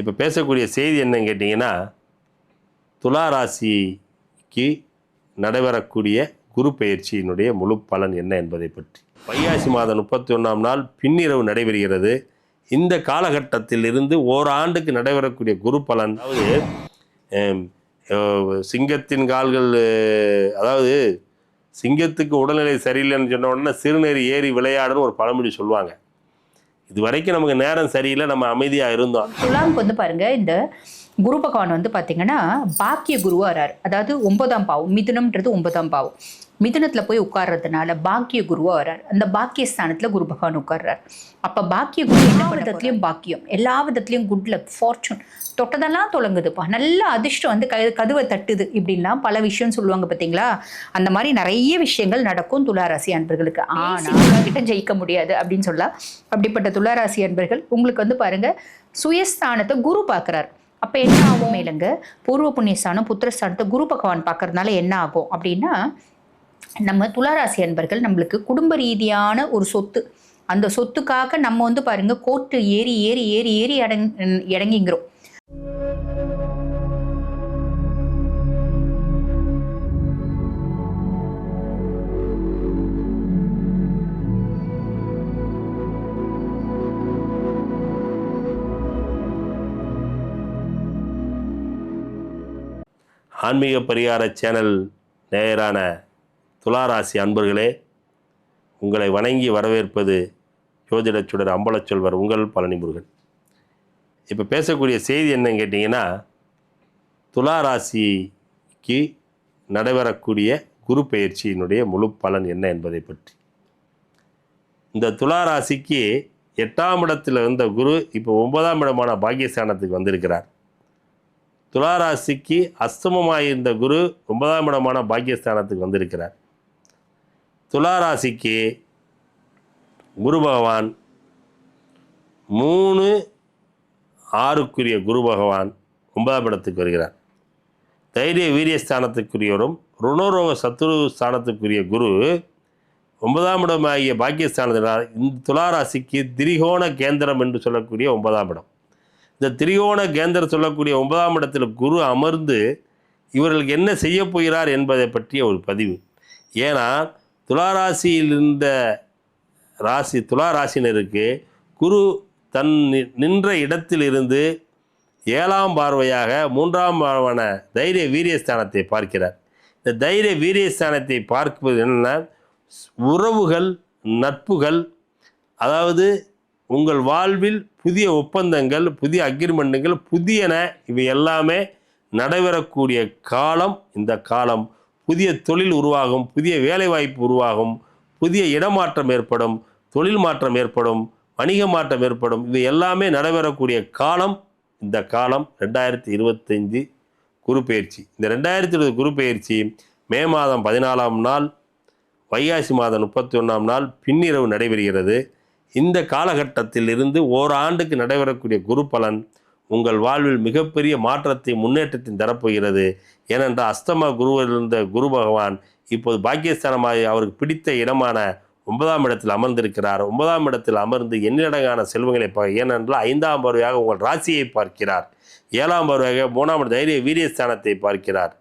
இப்போ பேசக்கூடிய செய்தி என்னன்னு கேட்டிங்கன்னா துலா ராசிக்கு நடைபெறக்கூடிய குரு பயிற்சியினுடைய முழு பலன் என்ன என்பதை பற்றி. வைகாசி மாதம் முப்பத்தி ஒன்றாம் நாள் பின்னிரவு நடைபெறுகிறது. இந்த காலகட்டத்தில் இருந்து ஓராண்டுக்கு நடைபெறக்கூடிய குரு பலன் அதாவது சிங்கத்தின் கால்கள் அதாவது சிங்கத்துக்கு உடல்நிலை சரியில்லைன்னு சொன்ன உடனே சிறுநீர் ஏறி விளையாடுன்னு ஒரு பழமொழி சொல்லுவாங்க. இது வரைக்கும் நமக்கு நேரம் சரியில்லை நம்ம அமைதியாக இருந்தோம். துலாமுக்கு வந்து பாருங்க இந்த குரு பகவான் வந்து பாத்தீங்கன்னா பாக்கிய குருவாராரு அதாவது ஒன்பதாம் பாவம் மிதுனம்ன்றது ஒன்பதாம் பாவம். மிதுனத்துல போய் உட்கார்றதுனால பாக்கிய குருவா வராரு அந்த பாக்கிய ஸ்தானத்துல குரு பகவான் உட்கார்றாரு. அப்ப பாக்கிய குரு எல்லா விதத்துலயும் பாக்கியம். எல்லா விதத்துலயும் குட் லக் ஃபார்ச்சூன் தொட்டதெல்லாம் தொடங்குதுப்பா நல்ல அதிர்ஷ்டம் வந்து க கதுவை தட்டுது இப்படின்லாம் பல விஷயம் சொல்லுவாங்க பார்த்தீங்களா அந்த மாதிரி நிறைய விஷயங்கள் நடக்கும் துளாராசி அன்பர்களுக்கு. ஆனால் கிட்ட ஜெயிக்க முடியாது அப்படின்னு சொல்லலாம் அப்படிப்பட்ட துளாராசி அன்பர்கள் உங்களுக்கு வந்து பாருங்க சுயஸ்தானத்தை குரு பார்க்குறாரு அப்போ என்ன ஆகும் மேலங்க? பூர்வ புண்ணியஸ்தானம் புத்திரஸ்தானத்தை குரு பகவான் பார்க்கறதுனால என்ன ஆகும் அப்படின்னா நம்ம துளாராசி அன்பர்கள் நம்மளுக்கு குடும்ப ரீதியான ஒரு சொத்து. அந்த சொத்துக்காக நம்ம வந்து பாருங்க கோர்ட்டு ஏறி ஏறி ஏறி ஏறி இடங் இறங்கிங்கிறோம். ஆன்மீக பரிகார சேனல் நேயரான துளாராசி அன்பர்களே உங்களை வணங்கி வரவேற்பது ஜோதிடச் சுடர் அம்பலச்சொல்வர் உங்கள் பழனிமுருகன். இப்போ பேசக்கூடிய செய்தி என்னன்னு கேட்டிங்கன்னா துளாராசிக்கு நடைபெறக்கூடிய குரு பயிற்சியினுடைய முழு பலன் என்ன என்பதை பற்றி. இந்த துளாராசிக்கு எட்டாம் இடத்தில் இருந்த குரு இப்போ ஒன்பதாம் இடமான பாக்கியஸ்தானத்துக்கு வந்திருக்கிறார். துளாராசிக்கு அஸ்தமமாயிருந்த குரு ஒன்பதாம் இடமான பாக்கியஸ்தானத்துக்கு வந்திருக்கிறார். துளாராசிக்கு குரு பகவான் மூணு ஆறுக்குரிய குரு பகவான் ஒன்பதாம் இடத்துக்கு வருகிறார். தைரிய வீரியஸ்தானத்துக்குரியவரும் ருணரோக சத்துரு ஸ்தானத்துக்குரிய குரு ஒன்பதாம் இடமாகிய பாக்கியஸ்தானத்தினால் இந்த துளாராசிக்கு திரிகோண கேந்திரம் என்று சொல்லக்கூடிய ஒன்பதாம் இடம். இந்த திரிகோண கேந்திரம் சொல்லக்கூடிய ஒன்பதாம் இடத்தில் குரு அமர்ந்து இவர்களுக்கு என்ன செய்ய போகிறார் என்பதை பற்றிய ஒரு பதிவு. ஏன்னா துளாராசியில் இருந்த ராசி துளாராசினருக்கு குரு தன் நி- நின்ற இடத்திலிருந்து ஏழாம் பார்வையாக மூன்றாம் பார்வான தைரிய வீரியஸ்தானத்தை பார்க்கிறார். இந்த தைரிய வீரியஸ்தானத்தை பார்ப்பது என்னென்னா உறவுகள் நட்புகள் அதாவது உங்கள் வாழ்வில் புதிய ஒப்பந்தங்கள் புதிய அக்ரிமெண்ட்டுகள் புதியன இவை எல்லாமே நடைபெறக்கூடிய காலம் இந்த காலம். புதிய தொழில் உருவாகும் புதிய வேலைவாய்ப்பு உருவாகும் புதிய இடமாற்றம் ஏற்படும் தொழில் மாற்றம் ஏற்படும் வணிக மாற்றம் ஏற்படும். இது எல்லாமே நடைபெறக்கூடிய காலம் இந்த காலம் ரெண்டாயிரத்தி இருபத்தஞ்சி குருப்பெயர்ச்சி இந்த ரெண்டாயிரத்தி இருபது குருப்பெயர்ச்சி மே மாதம் பதினாலாம் நாள் வைகாசி மாதம் முப்பத்தி ஒன்றாம் நாள் பின்னிரவு நடைபெறுகிறது. இந்த காலகட்டத்தில் இருந்து ஓராண்டுக்கு நடைபெறக்கூடிய குரு பலன் உங்கள் வாழ்வில் மிகப்பெரிய மாற்றத்தை முன்னேற்றத்தின் தரப்போகிறது. ஏனென்றால் அஸ்தம குருவில் இருந்த குரு பகவான் இப்போது பாக்கியஸ்தானமாக அவருக்கு பிடித்த இடமான ஒன்பதாம் இடத்தில் அமர்ந்திருக்கிறார். ஒன்பதாம் இடத்தில் அமர்ந்து எண்ணிலடங்கான செல்வங்களை பார்க்க ஏனென்றால் ஐந்தாம் பார்வையாக உங்கள் ராசியை பார்க்கிறார். ஏழாம் பார்வையாக மூணாம் தைரிய வீரியஸ்தானத்தை பார்க்கிறார்.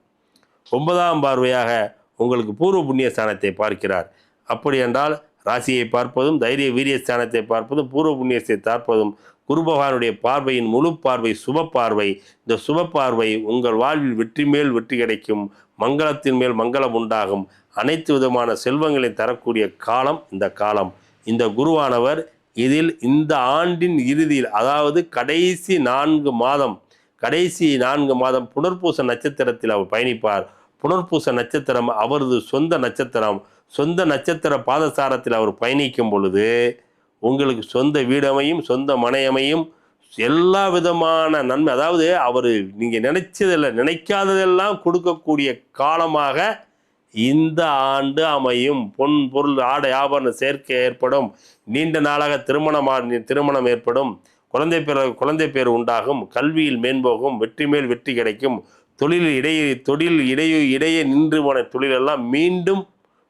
ஒன்பதாம் பார்வையாக உங்களுக்கு பூர்வ புண்ணிய ஸ்தானத்தை பார்க்கிறார். அப்படி என்றால் ராசியை பார்ப்பதும் தைரிய வீரிய ஸ்தானத்தை பார்ப்பதும் பூர்வ புண்ணியத்தை பார்ப்பதும் குரு பகவானுடைய பார்வையின் முழு பார்வை சுப பார்வை இந்த சுப பார்வை உங்கள் வாழ்வில் வெற்றி மேல் வெற்றி கிடைக்கும். மங்களத்தின் மேல் மங்களம் உண்டாகும். அனைத்து விதமான செல்வங்களை தரக்கூடிய காலம் இந்த காலம். இந்த குருவானவர் இதில் இந்த ஆண்டின் இறுதியில் அதாவது கடைசி நான்கு மாதம் கடைசி நான்கு மாதம் புனர்பூச நட்சத்திரத்தில் அவர் பயணிப்பார். புனர்பூச நட்சத்திரம் அவரது சொந்த நட்சத்திரம். சொந்த நட்சத்திர பாதசாரத்தில் அவர் பயணிக்கும் பொழுது உங்களுக்கு சொந்த வீடமையும் சொந்த மனையமையும் எல்லா விதமான நன்மை அதாவது அவர் நீங்கள் நினைச்சதில்லை நினைக்காததெல்லாம் கொடுக்கக்கூடிய காலமாக இந்த ஆண்டு அமையும். பொன் பொருள் ஆடை ஆபரண சேர்க்கை ஏற்படும். நீண்ட நாளாக திருமணம் திருமணம் ஏற்படும். குழந்தை பேர் குழந்தை பேர் உண்டாகும். கல்வியில் மேம்போகும். வெற்றி மேல் வெற்றி கிடைக்கும். தொழில் இடையே தொழில் இடையே இடையே நின்று போன தொழிலெல்லாம் மீண்டும்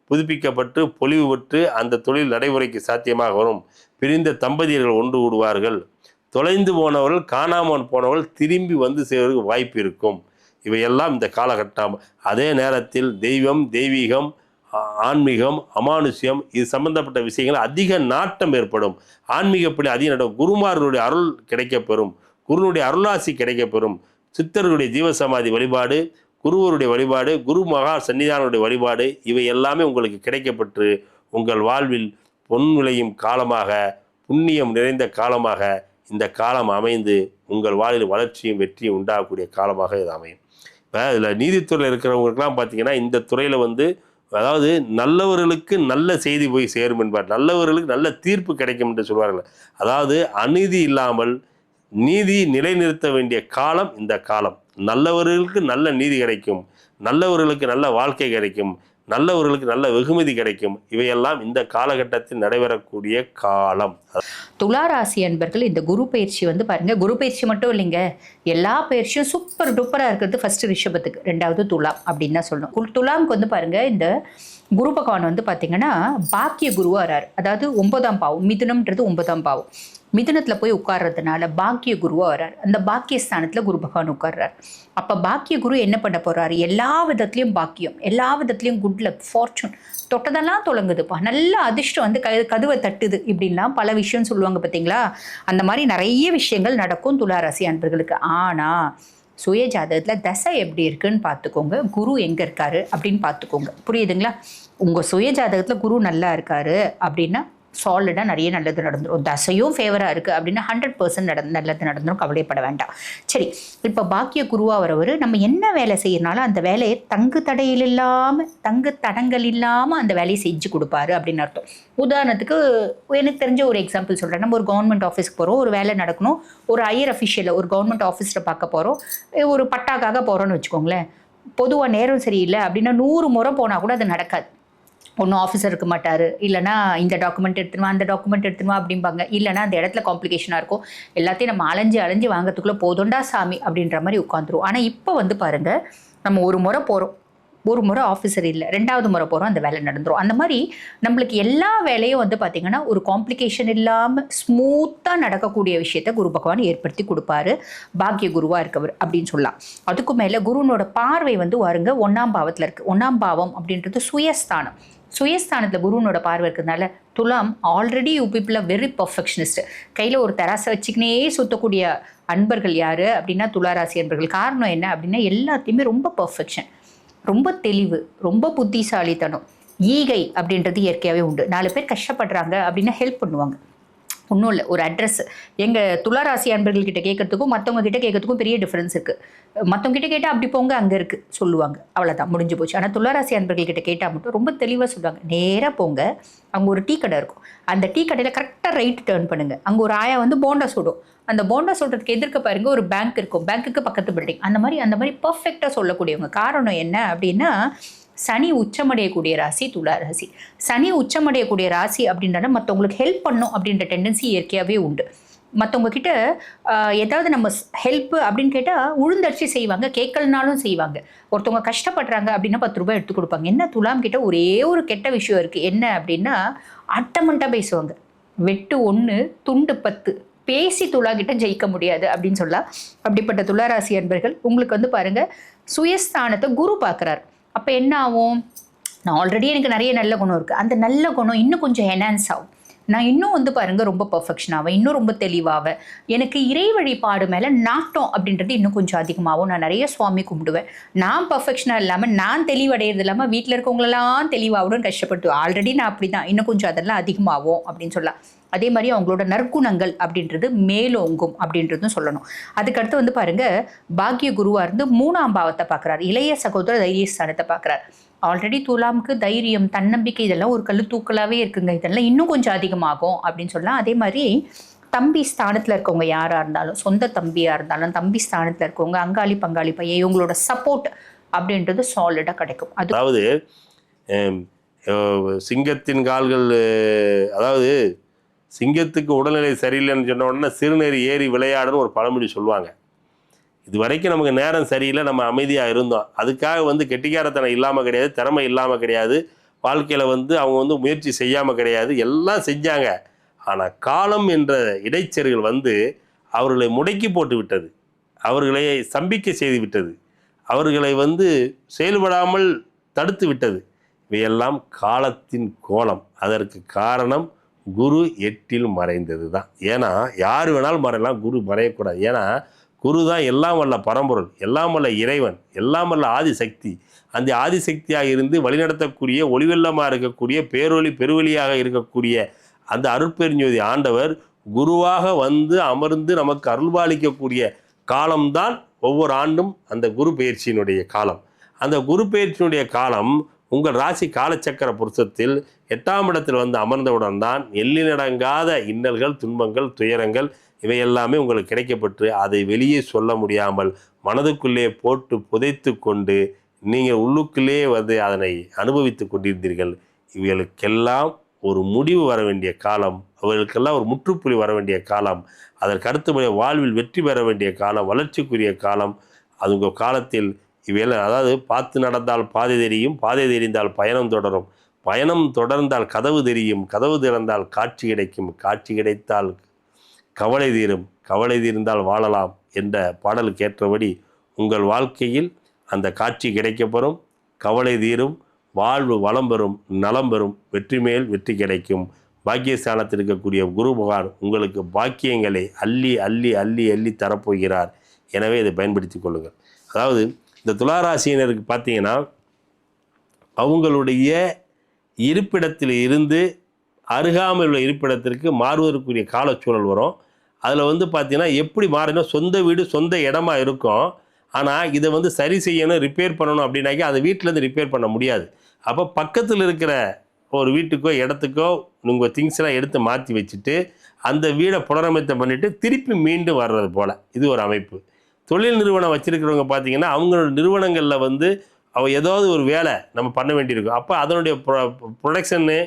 புதுப்பிக்கப்பட்டு பொலிவு பெற்று அந்த தொழில் நடைமுறைக்கு சாத்தியமாக வரும். பிரிந்த தம்பதியர்கள் ஒன்று கூடுவார்கள். தொலைந்து போனவர்கள் காணாமல் போனவர்கள் திரும்பி வந்து சேர்வதற்கு வாய்ப்பு இருக்கும். இவையெல்லாம் இந்த காலகட்டம். அதே நேரத்தில் தெய்வம் தெய்வீகம் ஆ- ஆன்மீகம் அமானுஷ்யம் இது சம்பந்தப்பட்ட விஷயங்கள் அதிக நாட்டம் ஏற்படும். ஆன்மீகப்படி அதிக நடக்கும் குருமார்களுடைய அருள் கிடைக்கப்பெறும். குருனுடைய அருளாசி கிடைக்கப்பெறும். சித்தர்களுடைய ஜீவசமாதி வழிபாடு குருவருடைய வழிபாடு குரு மகா சன்னிதானுடைய வழிபாடு இவை எல்லாமே உங்களுக்கு கிடைக்கப்பட்டு உங்கள் வாழ்வில் பொன் விளையும் காலமாக புண்ணியம் நிறைந்த காலமாக இந்த காலம் அமைந்து உங்கள் வாழ்வில் வளர்ச்சியும் வெற்றியும் உண்டாகக்கூடிய காலமாக இது அமையும். இப்போ இதில் நீதித்துறையில் இருக்கிறவங்களுக்கெல்லாம் பார்த்தீங்கன்னா இந்த துறையில் வந்து அதாவது நல்லவர்களுக்கு நல்ல செய்தி போய் சேரும் என்பார். நல்லவர்களுக்கு நல்ல தீர்ப்பு கிடைக்கும் என்று சொல்வார்கள். அதாவது அநீதி இல்லாமல் நீதி நிலைநிறுத்த வேண்டிய காலம் இந்த காலம். நல்லவர்களுக்கு நல்ல நீதி கிடைக்கும். நல்லவர்களுக்கு நல்ல வாழ்க்கை கிடைக்கும். நல்லவர்களுக்கு நல்ல வெகுமதி கிடைக்கும். இவையெல்லாம் இந்த காலகட்டத்தில் நடைபெறக்கூடிய காலம். துலா ராசி அன்பர்கள் இந்த குரு பயிற்சி வந்து பாருங்க. குரு பயிற்சி மட்டும் இல்லைங்க. எல்லா பயிற்சியும் சூப்பர் டூப்பராக இருக்கிறது ஃபர்ஸ்ட் ரிஷபத்துக்கு. ரெண்டாவது துலாம் அப்படின்னு தான் சொல்லணும். துலாம்க்கு துலாமுக்கு வந்து பாருங்க இந்த குரு பகவான் வந்து பார்த்தீங்கன்னா பாக்கிய குருவாரார் அதாவது ஒன்பதாம் பாவம் மிதுனம்ன்றது ஒன்பதாம் பாவம். மிதுனத்தில் போய் உட்கார்றதுனால பாக்கிய குருவா வர்றார். அந்த பாக்கிய ஸ்தானத்தில் குரு பகவான் உட்கார்றாரு. அப்போ பாக்கிய குரு என்ன பண்ண போகிறாரு எல்லா விதத்துலையும் பாக்கியம் எல்லா விதத்துலையும் குட் லக் ஃபார்ச்சூன் தொட்டதெல்லாம் தொடங்குதுப்பா நல்ல அதிர்ஷ்டம் வந்து க கதவை தட்டுது இப்படின்லாம் பல விஷயம் சொல்லுவாங்க பார்த்தீங்களா அந்த மாதிரி நிறைய விஷயங்கள் நடக்கும் துளாராசி அன்பர்களுக்கு. ஆனால் சுய ஜாதகத்தில் தசை எப்படி இருக்குன்னு பார்த்துக்கோங்க குரு எங்கே இருக்காரு அப்படின்னு பார்த்துக்கோங்க புரியுதுங்களா? உங்கள் சுய ஜாதகத்தில் குரு நல்லா இருக்காரு அப்படின்னா சாலிடாக நிறைய நல்லது நடந்துடும் தசையும் ஃபேவராக இருக்குது அப்படின்னா ஹண்ட்ரட் பர்சன்ட் நட நல்லது நடந்துடும் கவலைப்பட வேண்டாம். சரி இப்போ பாக்கிய குருவாக வரவர் நம்ம என்ன வேலை செய்யறனாலும் அந்த வேலையை தங்கு தடையில் இல்லாமல் தங்கு தடங்கள் இல்லாமல் அந்த வேலையை செஞ்சு கொடுப்பாரு அப்படின்னு அர்த்தம். உதாரணத்துக்கு எனக்கு தெரிஞ்ச ஒரு எக்ஸாம்பிள் சொல்கிறேன் நம்ம ஒரு கவர்மெண்ட் ஆஃபீஸ்க்கு போகிறோம் ஒரு வேலை நடக்கணும். ஒரு ஹையர் அஃபிஷியலை ஒரு கவர்மெண்ட் ஆஃபீஸில் பார்க்க போகிறோம் ஒரு பட்டாக்காக போகிறோன்னு வச்சுக்கோங்களேன். பொதுவாக நேரம் சரியில்லை அப்படின்னா நூறு முறை போனால் கூட அது நடக்காது. ஒன்றும் ஆஃபீஸர் இருக்க மாட்டார். இல்லைனா இந்த டாக்குமெண்ட் எடுத்துருவா அந்த டாக்குமெண்ட் எடுத்துருவா அப்படிம்பாங்க. இல்லைனா அந்த இடத்துல காம்ப்ளிகேஷனாக இருக்கும். எல்லாத்தையும் நம்ம அலைஞ்சு அலைஞ்சு வாங்கிறதுக்குள்ளே போதுண்டா சாமி அப்படின்ற மாதிரி உட்காந்துரும். ஆனால் இப்போ வந்து பாருங்கள் நம்ம ஒரு முறை போகிறோம் ஒரு முறை ஆஃபீஸர் இல்லை ரெண்டாவது முறை போகிறோம் அந்த வேலை நடந்துடும் அந்த மாதிரி நம்மளுக்கு எல்லா வேலையும் வந்து பார்த்திங்கன்னா ஒரு காம்ப்ளிகேஷன் இல்லாமல் ஸ்மூத்தாக நடக்கக்கூடிய விஷயத்த குரு பகவான் ஏற்படுத்தி கொடுப்பாரு. பாக்கிய குருவாக இருக்கவர் அப்படின்னு சொல்லலாம். அதுக்கு மேலே குருனோட பார்வை வந்து வருங்க ஒன்றாம் பாவத்தில் இருக்குது ஒன்றாம் பாவம் அப்படின்றது சுயஸ்தானம். சுயஸ்தானத்தில் குருனோட பார்வை இருக்கிறதுனால துலாம் already you people very perfectionist கையில் ஒரு தராசை வச்சுக்கினே சுத்தக்கூடிய அன்பர்கள் யார் அப்படின்னா துளாராசி அன்பர்கள் காரணம் என்ன அப்படின்னா எல்லாத்தையுமே ரொம்ப பர்ஃபெக்ஷன் ரொம்ப தெளிவு ரொம்ப புத்திசாலித்தனம். ஈகை அப்படின்றது இயற்கையாகவே உண்டு. நாலு பேர் கஷ்டப்படுறாங்க அப்படின்னா ஹெல்ப் பண்ணுவாங்க. ஒன்றும் இல்லை. ஒரு அட்ரஸ் எங்கள் துளாராசி அன்பர்கள்கிட்ட கேட்கறதுக்கும் மற்றவங்க கிட்ட கேட்கறதுக்கும் பெரிய டிஃப்ரென்ஸ் இருக்குது மற்றவங்க கிட்ட கேட்டால் அப்படி போங்க அங்கே இருக்குது சொல்லுவாங்க. அவ்வளோதான் முடிஞ்சு போச்சு. ஆனால் துளாராசி அன்பர்கள்கிட்ட கேட்டால் மட்டும் ரொம்ப தெளிவாக சொல்லுவாங்க நேராக போங்க. அங்கே ஒரு டீ கடை இருக்கும். அந்த டீ கடையில் கரெக்டாக ரைட் டேர்ன் பண்ணுங்கள் அங்கே ஒரு ஆயா வந்து போண்டா சுடும். அந்த போண்டா சொல்கிறதுக்கு எதிர்க்க பாருங்க ஒரு பேங்க் இருக்கும். பேங்க்குக்கு பக்கத்து பில்டிங் அந்த மாதிரி அந்த மாதிரி பர்ஃபெக்டாக சொல்லக்கூடியவங்க. காரணம் என்ன அப்படின்னா சனி உச்சமடையக்கூடிய ராசி துலா ராசி. சனி உச்சமடையக்கூடிய ராசி அப்படின்றத மற்றவங்களுக்கு ஹெல்ப் பண்ணும் அப்படின்ற டெண்டன்சி இயற்கையாகவே உண்டு. மற்றவங்க கிட்ட ஏதாவது நம்ம ஹெல்ப் அப்படின்னு கேட்டால் உழுந்தடிச்சு செய்வாங்க கேட்கலனாலும் செய்வாங்க. ஒருத்தவங்க கஷ்டப்படுறாங்க அப்படின்னா பத்து ரூபாய் எடுத்து கொடுப்பாங்க. என்ன துலாம் கிட்ட ஒரே ஒரு கெட்ட விஷயம் இருக்குது என்ன அப்படின்னா அட்டமண்ட்டாக பேசுவாங்க. வெட்டு ஒன்று துண்டு பத்து. பேசி துலா கிட்ட ஜெயிக்க முடியாது அப்படின்னு சொல்லலாம். அப்படிப்பட்ட துளாராசி அன்பர்கள் உங்களுக்கு வந்து பாருங்கள் சுயஸ்தானத்தை குரு பார்க்குறாரு. அப்போ என்ன ஆகும்? நான் ஆல்ரெடி எனக்கு நிறைய நல்ல குணம் இருக்குது அந்த நல்ல குணம் இன்னும் கொஞ்சம் என்ஹான்ஸ் ஆகும். நான் இன்னும் வந்து பாருங்க ரொம்ப பர்ஃபெக்ஷன் ஆவேன். இன்னும் ரொம்ப தெளிவாகவேன் எனக்கு இறை வழிபாடு மேலே நாட்டம் அப்படின்றது இன்னும் கொஞ்சம் அதிகமாகவும் நான் நிறைய சுவாமி கும்பிடுவேன். நான் பர்ஃபெக்ஷனாக இல்லாமல் நான் தெளிவடைகிறது இல்லாமல் வீட்டில் இருக்கவங்களெல்லாம் தெளிவாகணும்னு கஷ்டப்பட்டு ஆல்ரெடி நான் அப்படி தான் இன்னும் கொஞ்சம் அதெல்லாம் அதிகமாகும் அப்படின்னு சொல்லலாம். அதே மாதிரி அவங்களோட நற்குணங்கள் அப்படின்றது மேலோங்கும் அப்படின்றதும் சொல்லணும். அதுக்கடுத்து வந்து பாருங்க பாக்கிய குருவா இருந்து மூணாம் பாவத்தை பார்க்குறாரு. இளைய சகோதர தைரியஸ்தானத்தை பார்க்குறாரு. ஆல்ரெடி துலாமுக்கு தைரியம் தன்னம்பிக்கை இதெல்லாம் ஒரு கல்லு தூக்கலாகவே இருக்குங்க. இதெல்லாம் இன்னும் கொஞ்சம் அதிகமாகும் அப்படின்னு சொல்லலாம். அதே மாதிரி தம்பி ஸ்தானத்தில் இருக்கவங்க யாராக இருந்தாலும் சொந்த தம்பியாக இருந்தாலும் தம்பி ஸ்தானத்தில் இருக்கவங்க அங்காளி பங்காளி பையன் இவங்களோட சப்போர்ட் அப்படின்றது சாலிடாக கிடைக்கும். அதாவது சிங்கத்தின் கால்கள் அதாவது சிங்கத்துக்கு உடல்நிலை சரியில்லைன்னு சொன்ன உடனே சிறுநீர் ஏறி விளையாடுன்னு ஒரு பழமொழி சொல்லுவாங்க. இது வரைக்கும் நமக்கு நேரம் சரியில்லை நம்ம அமைதியாக இருந்தோம். அதுக்காக வந்து கெட்டிக்காரத்தனம் இல்லாமல் கிடையாது திறமை இல்லாமல் கிடையாது. வாழ்க்கையில் வந்து அவங்க வந்து முயற்சி செய்யாமல் கிடையாது எல்லாம் செஞ்சாங்க. ஆனால் காலம் என்ற இடைச்செருகள் வந்து அவர்களை முடக்கி போட்டு விட்டது. அவர்களை சம்பிக்க செய்து விட்டது. அவர்களை வந்து செயல்படாமல் தடுத்து விட்டது. இவையெல்லாம் காலத்தின் கோலம். அதற்கு காரணம் குரு எட்டில் மறைந்தது தான் ஏன்னா யார் வேணாலும் மறையலாம் குரு மறையக்கூடாது. ஏன்னா குரு தான் எல்லாம் வல்ல பரம்பொருள் எல்லாம் வல்ல இறைவன் எல்லாம் வல்ல ஆதிசக்தி. அந்த ஆதிசக்தியாக இருந்து வழிநடத்தக்கூடிய ஒளிவெல்லமாக இருக்கக்கூடிய பேரொளி பெருவெளியாக இருக்கக்கூடிய அந்த அருட்பெருஞ்சோதி ஆண்டவர் குருவாக வந்து அமர்ந்து நமக்கு அருள்பாலிக்கக்கூடிய காலம்தான் ஒவ்வொரு ஆண்டும் அந்த குரு பயிற்சியினுடைய காலம். அந்த குரு பயிற்சியினுடைய காலம் உங்கள் ராசி காலச்சக்கர புருஷத்தில் எட்டாம் இடத்தில் வந்து அமர்ந்தவுடன் தான் எல்லினடங்காத இன்னல்கள் துன்பங்கள் துயரங்கள் இவையெல்லாமே உங்களுக்கு கிடைக்கப்பட்டு அதை வெளியே சொல்ல முடியாமல் மனதுக்குள்ளே போட்டு புதைத்து கொண்டு நீங்கள் உள்ளுக்குள்ளே வந்து அதனை அனுபவித்து கொண்டிருந்தீர்கள். இவைகளுக்கெல்லாம் ஒரு முடிவு வர வேண்டிய காலம் அவர்களுக்கெல்லாம் ஒரு முற்றுப்புள்ளி வர வேண்டிய காலம் அதற்கு அடுத்தபடியாக வாழ்வில் வெற்றி பெற வேண்டிய காலம் வளர்ச்சிக்குரிய காலம். அது உங்கள் காலத்தில் இவையெல்லாம் அதாவது பார்த்து நடந்தால் பாதை தெரியும் பாதை தெரிந்தால் பயணம் தொடரும். பயணம் தொடர்ந்தால் கதவு தெரியும் கதவு திறந்தால் காட்சி கிடைக்கும் காட்சி கிடைத்தால் கவலை தீரும் கவலை தீர்ந்தால் வாழலாம் என்ற பாடலுக்கு ஏற்றபடி உங்கள் வாழ்க்கையில் அந்த காட்சி கிடைக்கப்பெறும் கவலை தீரும் வாழ்வு வளம் பெறும் நலம் பெறும் வெற்றி மேல் வெற்றி கிடைக்கும். பாக்கியஸ்தானத்தில் இருக்கக்கூடிய குரு பகவான் உங்களுக்கு பாக்கியங்களை அள்ளி அள்ளி அள்ளி அள்ளி தரப்போகிறார். எனவே இதை பயன்படுத்தி கொள்ளுங்கள். அதாவது இந்த துளாராசியினருக்கு பார்த்தீங்கன்னா அவங்களுடைய இருப்பிடத்தில் இருந்து அருகாமல் உள்ள இருப்பிடத்திற்கு மாறுவதற்குரிய காலச்சூழல் வரும். அதில் வந்து பார்த்தீங்கன்னா எப்படி மாறினா சொந்த வீடு சொந்த இடமா இருக்கும். ஆனால் இதை வந்து சரி செய்யணும் ரிப்பேர் பண்ணணும் அப்படின்னாக்கி அதை வீட்டிலேருந்து ரிப்பேர் பண்ண முடியாது. அப்போ பக்கத்தில் இருக்கிற ஒரு வீட்டுக்கோ இடத்துக்கோ உங்கள் திங்ஸ்லாம் எல்லாம் எடுத்து மாற்றி வச்சுட்டு அந்த வீடை புனரமைத்தம் பண்ணிவிட்டு திருப்பி மீண்டும் வர்றது போல். இது ஒரு அமைப்பு. தொழில் நிறுவனம் வச்சுருக்கிறவங்க பார்த்தீங்கன்னா அவங்களோட நிறுவனங்களில் வந்து அவ ஏதாவது ஒரு வேலை நம்ம பண்ண வேண்டியிருக்கும். அப்போ அதனுடைய ப்ரொடக்ஷன்னு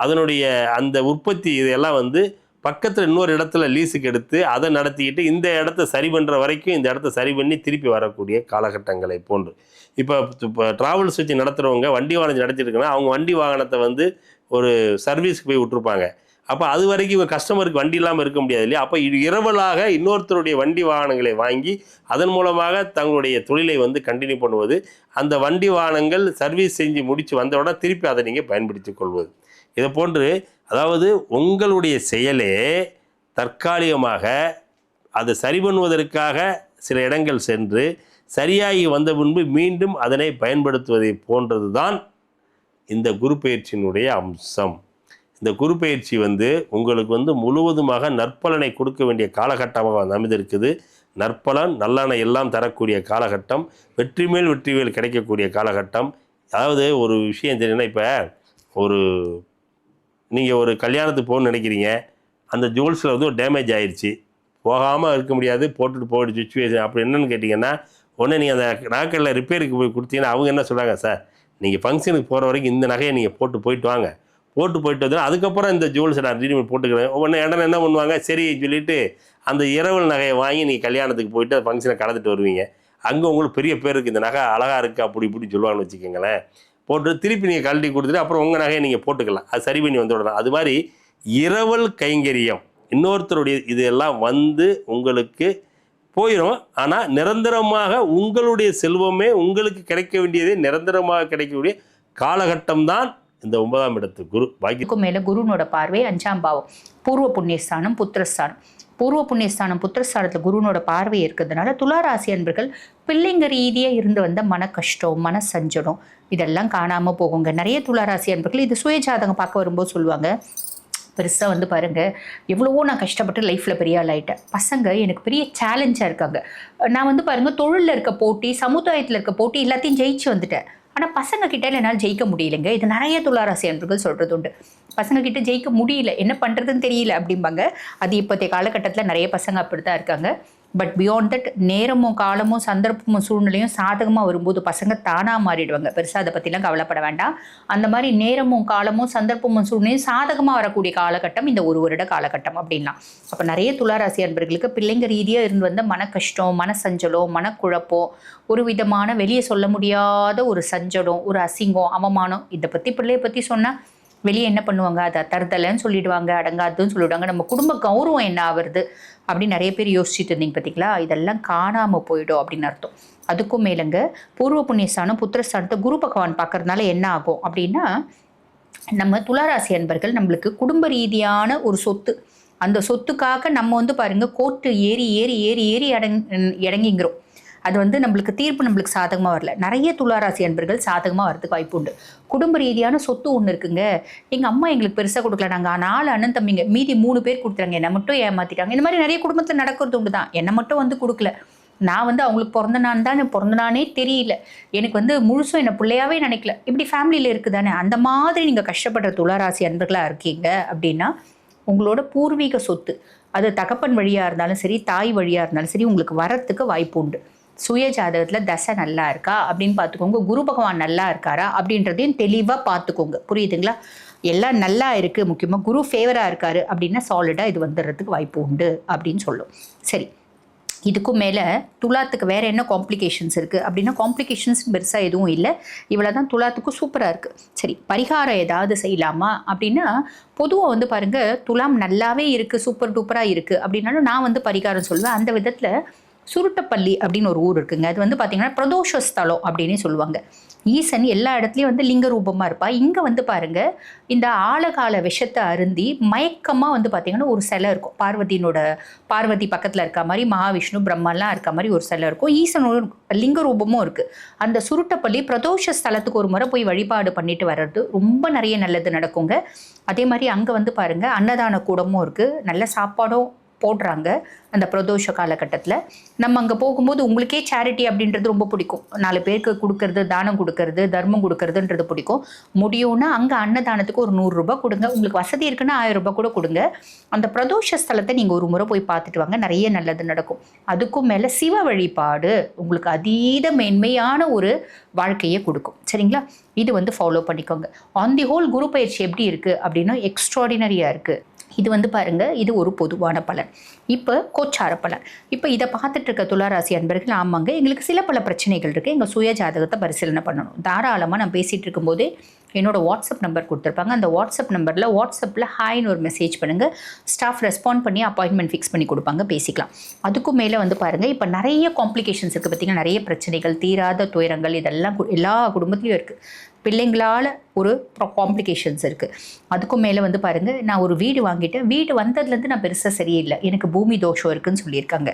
அதனுடைய அந்த உற்பத்தி இதெல்லாம் வந்து பக்கத்தில் இன்னொரு இடத்துல லீஸுக்கு எடுத்து அதை நடத்திக்கிட்டு இந்த இடத்த சரி பண்ணுற வரைக்கும் இந்த இடத்த சரி பண்ணி திருப்பி வரக்கூடிய காலகட்டங்களை போன்று. இப்போ இப்போ ட்ராவல்ஸ் வச்சு நடத்துகிறவங்க வண்டி வாகனம் நடத்திருக்குன்னா அவங்க வண்டி வாகனத்தை வந்து ஒரு சர்வீஸ்க்கு போய் விட்டுருப்பாங்க. அப்போ அது வரைக்கும் இவங்க கஸ்டமருக்கு வண்டி இல்லாமல் இருக்க முடியாது இல்லையா? அப்போ இது இரவலாக இன்னொருத்தருடைய வண்டி வாகனங்களை வாங்கி அதன் மூலமாக தங்களுடைய தொழிலை வந்து கண்டினியூ பண்ணுவது அந்த வண்டி வாகனங்கள் சர்வீஸ் செஞ்சு முடித்து வந்தவுடனே திருப்பி அதை நீங்கள் பயன்படுத்திக் கொள்வது. இதை போன்று அதாவது உங்களுடைய செயலே தற்காலிகமாக அதை சரி பண்ணுவதற்காக சில இடங்கள் சென்று சரியாகி வந்த பின்பு மீண்டும் அதனை பயன்படுத்துவதை போன்றது தான் இந்த குரு பயிற்சியினுடைய அம்சம். இந்த குரு பயிற்சி வந்து உங்களுக்கு வந்து முழுவதுமாக நற்பலனை கொடுக்க வேண்டிய காலகட்டமாக அமைந்திருக்குது. நற்பலன் நல்லன எல்லாம் தரக்கூடிய காலகட்டம் வெற்றி மேல் வெற்றி மேல் கிடைக்கக்கூடிய காலகட்டம். அதாவது ஒரு விஷயம் தெரியுன்னா இப்போ ஒரு நீங்கள் ஒரு கல்யாணத்துக்கு போகணும்னு நினைக்கிறீங்க. அந்த ஜுவல்ஸில் வந்து ஒரு டேமேஜ் ஆயிடுச்சு போகாமல் இருக்க முடியாது போட்டுட்டு போகிற சுச்சுவேஷன் அப்படி என்னன்னு கேட்டிங்கன்னா உடனே நீங்கள் அந்த நாட்களில் ரிப்பேருக்கு போய் கொடுத்தீங்கன்னா அவங்க என்ன சொல்கிறாங்க சார் நீங்கள் ஃபங்க்ஷனுக்கு போகிற வரைக்கும் இந்த நகையை நீங்கள் போட்டு போயிட்டு வாங்க. போட்டு போயிட்டு வந்து அதுக்கப்புறம் இந்த ஜுவல்ஸை நான் ரெடிமேட் போட்டுக்கிறேன். உடனே இடம் என்ன பண்ணுவாங்க? சரி சொல்லிட்டு அந்த இரவல் நகையை வாங்கி நீங்கள் கல்யாணத்துக்கு போயிட்டு அந்த ஃபங்க்ஷனை கலந்துட்டு வருவீங்க. அங்கே உங்களுக்கு பெரிய பேர் இருக்குது இந்த நகை அழகாக இருக்குது அப்படி இப்படி சொல்லுவாங்கன்னு வச்சுக்கோங்களேன். போட்டு திருப்பி நீங்கள் கழட்டி கொடுத்துட்டு அப்புறம் உங்கள் நகையை நீங்கள் போட்டுக்கலாம். அது சரி பண்ணி வந்து விடலாம் அது மாதிரி இரவல் கைங்கரியம். இன்னொருத்தருடைய இதெல்லாம் வந்து உங்களுக்கு போயிடும் ஆனால் நிரந்தரமாக உங்களுடைய செல்வமே உங்களுக்கு கிடைக்க வேண்டியதே நிரந்தரமாக கிடைக்கக்கூடிய காலகட்டம் தான் இந்த ஒன்பதாம் இடத்து குரு பாக்கி மேலே மேல குருனோட பார்வை அஞ்சாம் பாவம். பூர்வ புண்ணியஸ்தானம் புத்திரஸ்தானம். பூர்வ புண்ணியஸ்தானம் புத்திரஸ்தானத்துல குருனோட பார்வை இருக்கிறதுனால துளாராசி அன்பர்கள் பிள்ளைங்க ரீதியாக இருந்து வந்த மன கஷ்டம் மன சஞ்சடம் இதெல்லாம் காணாம போகுங்க. நிறைய துளாராசி அன்பர்கள் இது சுயஜாதகம் பார்க்க வரும்போது சொல்லுவாங்க. பெருசாக வந்து பாருங்கள் எவ்வளவோ நான் கஷ்டப்பட்டு லைஃப்பில் பெரிய ஆள் ஆகிட்டேன் பசங்க எனக்கு பெரிய சேலஞ்சாக இருக்காங்க. நான் வந்து பாருங்கள் தொழிலில் இருக்க போட்டி சமுதாயத்தில் இருக்க போட்டி எல்லாத்தையும் ஜெயிச்சு வந்துட்டேன். ஆனால் பசங்க கிட்ட என்னால் ஜெயிக்க முடியலைங்க. இது நிறைய துளாராசி அன்பர்கள் சொல்கிறது உண்டு. பசங்க கிட்ட ஜெயிக்க முடியல. என்ன பண்ணுறதுன்னு தெரியல அப்படிம்பாங்க. அது இப்போதைய காலகட்டத்தில் நிறைய பசங்க அப்படி தான் இருக்காங்க. பட் பியாண்ட் தட் நேரமும் காலமும் சந்தர்ப்பமும் சூழ்நிலையும் சாதகமாக வரும்போது பசங்க தானாக மாறிடுவாங்க. பெருசாக அதை பற்றிலாம் கவலைப்பட வேண்டாம். அந்த மாதிரி நேரமும் காலமும் சந்தர்ப்பமும் சூழ்நிலையும் சாதகமாக வரக்கூடிய காலகட்டம் இந்த ஒரு வருட காலகட்டம் அப்படின்லாம். அப்போ நிறைய துளாராசி அன்பர்களுக்கு பிள்ளைங்க ரீதியாக இருந்து வந்த மன கஷ்டம் மன சஞ்சலம் மனக்குழப்பம் ஒரு விதமான வெளியே சொல்ல முடியாத ஒரு சஞ்சலம் ஒரு அசிங்கம் அவமானம் இதை பற்றி பிள்ளையை பற்றி சொன்னால் வெளியே என்ன பண்ணுவாங்க? அதை தருதலைன்னு சொல்லிடுவாங்க அடங்காதுன்னு சொல்லிடுவாங்க. நம்ம குடும்ப கௌரவம் என்ன ஆகுறது அப்படின்னு நிறைய பேர் யோசிச்சுட்டு இருந்தீங்க பார்த்தீங்களா இதெல்லாம் காணாமல் போயிடும் அப்படின்னு அர்த்தம். அதுக்கும் மேலங்க பூர்வ புண்ணியஸ்தானம் புத்திரஸ்தானத்தை குரு பகவான் பார்க்கறதுனால என்ன ஆகும் அப்படின்னா நம்ம துளாராசி அன்பர்கள் நம்மளுக்கு குடும்ப ரீதியான ஒரு சொத்து. அந்த சொத்துக்காக நம்ம வந்து பாருங்க கோர்ட்டு ஏறி ஏறி ஏறி ஏறி அடங் இறங்கிங்கிறோம். அது வந்து நம்மளுக்கு தீர்ப்பு நம்மளுக்கு சாதகமாக வரல. நிறைய துளாராசி அன்பர்கள் சாதகமாக வரதுக்கு வாய்ப்பு உண்டு. குடும்ப ரீதியான சொத்து ஒன்று இருக்குங்க. எங்கள் அம்மா எங்களுக்கு பெருசாக கொடுக்கல. நாங்கள் நாலு அண்ணன் தம்பிங்க. மீதி மூணு பேர் கொடுத்துறாங்க என்னை மட்டும் ஏமாற்றிட்டாங்க இந்த மாதிரி நிறைய குடும்பத்தில் நடக்கிறது உண்டு தான். என்னை மட்டும் வந்து கொடுக்கல. நான் வந்து அவங்களுக்கு பிறந்த நான் தான் பிறந்த நானே தெரியல. எனக்கு வந்து முழுசும் என்னை பிள்ளையாவே நினைக்கல. இப்படி ஃபேமிலியில் இருக்குதானே? அந்த மாதிரி நீங்கள் கஷ்டப்படுற துளாராசி அன்பர்களாக இருக்கீங்க அப்படின்னா உங்களோட பூர்வீக சொத்து. அது தகப்பன் வழியாக இருந்தாலும் சரி தாய் வழியாக இருந்தாலும் சரி உங்களுக்கு வரத்துக்கு வாய்ப்பு உண்டு. சுய ஜாதகத்தில் தசை நல்லா இருக்கா? அப்படின்னு பார்த்துக்கோங்க. குரு பகவான் நல்லா இருக்காரா? அப்படின்றதையும் தெளிவாக பார்த்துக்கோங்க. புரியுதுங்களா? எல்லாம் நல்லா இருக்குது முக்கியமாக குரு ஃபேவராக இருக்காரு அப்படின்னா சாலிடாக இது வந்துடுறதுக்கு வாய்ப்பு உண்டு அப்படின்னு சொல்லும். சரி. இதுக்கும் மேலே துலாத்துக்கு வேறு என்ன காம்ப்ளிகேஷன்ஸ் இருக்குது அப்படின்னா காம்ப்ளிகேஷன்ஸ் பெருசாக எதுவும் இல்லை. இவ்வளோ தான் துலாத்துக்கும் சூப்பராக இருக்குது சரி. பரிகாரம் ஏதாவது செய்யலாமா? அப்படின்னா பொதுவாக வந்து பாருங்கள் துலாம் நல்லாவே இருக்குது சூப்பர் டூப்பராக இருக்குது அப்படின்னாலும் நான் வந்து பரிகாரம் சொல்லுவேன். அந்த விதத்தில் சுருட்டப்பள்ளி அப்படின்னு ஒரு ஊர் இருக்குங்க. அது வந்து பார்த்தீங்கன்னா பிரதோஷ ஸ்தலம் அப்படின்னு சொல்லுவாங்க. ஈசன் எல்லா இடத்துலையும் வந்து லிங்க ரூபமாக இருப்பா. இங்கே வந்து பாருங்கள் இந்த ஆழகால விஷத்தை அருந்தி மயக்கமாக வந்து பார்த்தீங்கன்னா ஒரு சிலை இருக்கும். பார்வதியினோட பார்வதி பக்கத்தில் இருக்க மாதிரி மகாவிஷ்ணு பிரம்மாலாம் இருக்க மாதிரி ஒரு சிலை இருக்கும். ஈசனோட லிங்க ரூபமும் இருக்குது அந்த சுருட்டப்பள்ளி பிரதோஷ ஸ்தலத்துக்கு ஒரு முறை போய் வழிபாடு பண்ணிட்டு வர்றது ரொம்ப நிறைய நல்லது நடக்குங்க. அதே மாதிரி அங்கே வந்து பாருங்க அன்னதான கூடமும் இருக்குது நல்ல சாப்பாடும் போடுறாங்க அந்த பிரதோஷ காலகட்டத்தில். நம்ம அங்கே போகும்போது உங்களுக்கே சேரிட்டி அப்படின்றது ரொம்ப பிடிக்கும். நாலு பேருக்கு கொடுக்கறது தானம் கொடுக்கறது தர்மம் கொடுக்கறதுன்றது பிடிக்கும். முடியும்னா அங்கே அன்னதானத்துக்கு ஒரு நூறுரூபா கொடுங்க. உங்களுக்கு வசதி இருக்குன்னா ஆயிரம் ரூபாய் கூட கொடுங்க. அந்த பிரதோஷ ஸ்தலத்தை நீங்கள் ஒரு முறை போய் பார்த்துட்டு வாங்க. நிறைய நல்லது நடக்கும். அதுக்கும் மேலே சிவ வழிபாடு உங்களுக்கு அதீத மேன்மையான ஒரு வாழ்க்கையை கொடுக்கும். சரிங்களா? இது வந்து ஃபாலோ பண்ணிக்கோங்க. ஆன் தி ஹோல் குரு பயிற்சி எப்படி இருக்குது அப்படின்னா எக்ஸ்ட்ராடினரியாக இருக்குது இது வந்து பாருங்க இது ஒரு பொதுவான பலன். இப்போ கோச்சார பலன். இப்போ இதை பார்த்துட்டு இருக்க துளாராசி அன்பர்கள் ஆமாங்க எங்களுக்கு சில பல பிரச்சனைகள் இருக்குது எங்கள் சுய ஜாதகத்தை பரிசீலனை பண்ணணும். தாராளமாக நான் பேசிகிட்டு இருக்கும்போதே என்னோடய வாட்ஸ்அப் நம்பர் கொடுத்துருப்பாங்க. அந்த வாட்ஸ்அப் நம்பரில் வாட்ஸ்அப்பில் ஹாய்னு ஒரு மெசேஜ் பண்ணுங்கள் ஸ்டாஃப் ரெஸ்பாண்ட் பண்ணி அப்பாயின்மெண்ட் ஃபிக்ஸ் பண்ணி கொடுப்பாங்க. பேசிக்கலாம். அதுக்கும் மேலே வந்து பாருங்கள் இப்போ நிறைய காம்ப்ளிகேஷன்ஸ் இருக்குது பார்த்திங்கன்னா நிறைய பிரச்சனைகள் தீராத துயரங்கள் இதெல்லாம் கு- எல்லா குடும்பத்துலேயும் இருக்குது பிள்ளைங்களால் ஒரு காம்ப்ளிகேஷன்ஸ் இருக்குது அதுக்கும் மேலே வந்து பாருங்கள் நான் ஒரு வீடு வாங்கிட்டேன். வீடு வந்ததுலேருந்து நான் பெருசாக சரியில்லை. எனக்கு பூமி தோஷம் இருக்குன்னு சொல்லியிருக்காங்க.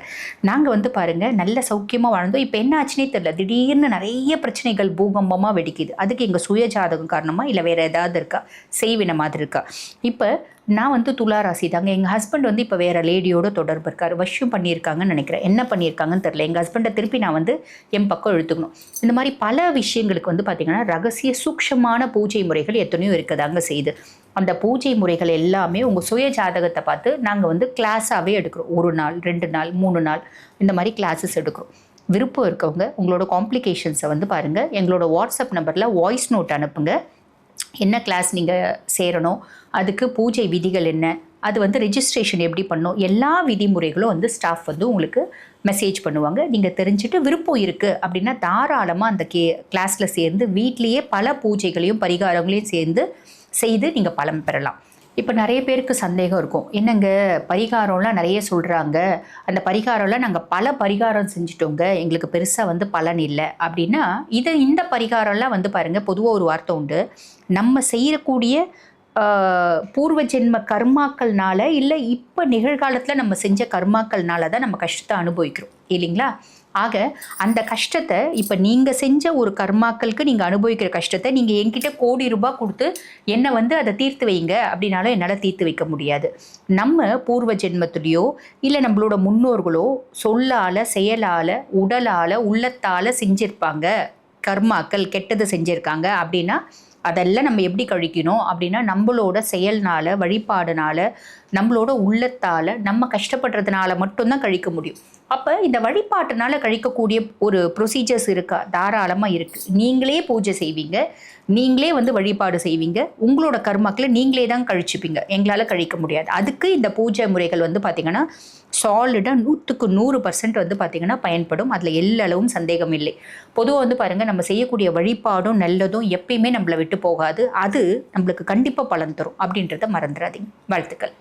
நாங்கள் வந்து பாருங்கள் நல்ல சௌக்கியமாக வாழ்ந்தோம். இப்போ என்ன ஆச்சுனே தெரில திடீர்னு நிறைய பிரச்சனைகள் பூகம்பமாக வெடிக்குது. அதுக்கு எங்கள் சுய ஜாதகம் காரணமாக இல்லை வேறு ஏதாவது இருக்கா? செய்வின மாதிரி இருக்கா? இப்போ நான் வந்து துலா ராசி தாங்க. எங்கள் ஹஸ்பண்ட் வந்து இப்போ வேறு லேடியோட தொடர்பு இருக்கார். வஷ்யம் பண்ணியிருக்காங்கன்னு நினைக்கிறேன். என்ன பண்ணியிருக்காங்கன்னு தெரில எங்கள் ஹஸ்பண்டை திருப்பி நான் வந்து என் பக்கம் இழுத்துக்கணும். இந்த மாதிரி பல விஷயங்களுக்கு வந்து பார்த்திங்கன்னா ரகசிய சூக்ஷமான பூஜை பூஜை முறைகள் எத்தனையோ இருக்கதாங்க செய்யுது. அந்த பூஜை முறைகள் எல்லாமே உங்கள் சுய ஜாதகத்தை பார்த்து நாங்கள் வந்து கிளாஸாகவே எடுக்கிறோம். ஒரு நாள் ரெண்டு நாள் மூணு நாள் இந்த மாதிரி கிளாஸஸ் எடுக்கிறோம். விருப்பம் இருக்கவங்க உங்களோட காம்ப்ளிகேஷன்ஸை வந்து பாருங்கள் எங்களோட வாட்ஸ்அப் நம்பரில் வாய்ஸ் நோட் அனுப்புங்க. என்ன கிளாஸ் நீங்கள் சேரணும்? அதுக்கு பூஜை விதிகள் என்ன? அது வந்து ரெஜிஸ்ட்ரேஷன் எப்படி பண்ணணும்? எல்லா விதிமுறைகளும் வந்து ஸ்டாஃப் வந்து உங்களுக்கு மெசேஜ் பண்ணுவாங்க. நீங்கள் தெரிஞ்சுட்டு விருப்பம் இருக்குது அப்படின்னா தாராளமாக அந்த கே கிளாஸில் சேர்ந்து வீட்லேயே பல பூஜைகளையும் பரிகாரங்களையும் சேர்ந்து செய்து நீங்கள் பலம் பெறலாம். இப்போ நிறைய பேருக்கு சந்தேகம் இருக்கும். என்னங்க பரிகாரம்லாம் நிறைய சொல்கிறாங்க அந்த பரிகாரம்லாம் நாங்கள் பல பரிகாரம் செஞ்சிட்டோங்க. எங்களுக்கு பெருசாக வந்து பலன் இல்லை. அப்படின்னா இது இந்த பரிகாரம்லாம் வந்து பாருங்கள் பொதுவாக ஒரு வார்த்தை உண்டு. நம்ம செய்யக்கூடிய பூர்வ ஜென்ம கர்மாக்கள்னால இல்லை இப்போ நிகழ்காலத்தில் நம்ம செஞ்ச கர்மாக்கள்னால தான் நம்ம கஷ்டத்தை அனுபவிக்கிறோம். இல்லைங்களா? ஆக அந்த கஷ்டத்தை இப்போ நீங்கள் செஞ்ச ஒரு கர்மாக்களுக்கு நீங்கள் அனுபவிக்கிற கஷ்டத்தை நீங்கள் என்கிட்ட கோடி ரூபாய் கொடுத்து என்னை வந்து அதை தீர்த்து வைங்க அப்படின்னாலும் என்னால் தீர்த்து வைக்க முடியாது. நம்ம பூர்வ ஜென்மத்துலேயோ இல்லை நம்மளோட முன்னோர்களோ சொல்லால் செயலால் உடலால் உள்ளத்தால் செஞ்சிருப்பாங்க. கர்மாக்கள் கெட்டது செஞ்சுருக்காங்க அப்படின்னா அதெல்லாம் நம்ம எப்படி கழிக்கணும் அப்படின்னா நம்மளோட செயல்னால வழிபாடுனால நம்மளோட உள்ளத்தால் நம்ம கஷ்டப்படுறதுனால மட்டும்தான் கழிக்க முடியும். அப்போ இந்த வழிபாட்டுனால கழிக்கக்கூடிய ஒரு ப்ரொசீஜர்ஸ் இருக்கா? தாராளமாக இருக்குது நீங்களே பூஜை செய்வீங்க. நீங்களே வந்து வழிபாடு செய்வீங்க. உங்களோட கர்மாக்களை நீங்களே தான் கழிச்சுப்பீங்க. எங்களால் கழிக்க முடியாது. அதுக்கு இந்த பூஜை முறைகள் வந்து பார்த்திங்கன்னா சாலிடாக நூற்றுக்கு நூறு பர்சன்ட் வந்து பார்த்திங்கன்னா பயன்படும். அதில் எல்லளவும் சந்தேகம் இல்லை. பொதுவாக வந்து பாருங்கள் நம்ம செய்யக்கூடிய வழிபாடும் நல்லதும் எப்பயுமே நம்மளை விட்டு போகாது. அது நம்மளுக்கு கண்டிப்பாக பலன் தரும். அப்படின்றத மறந்துடாதீங்க. வாழ்த்துக்கள்.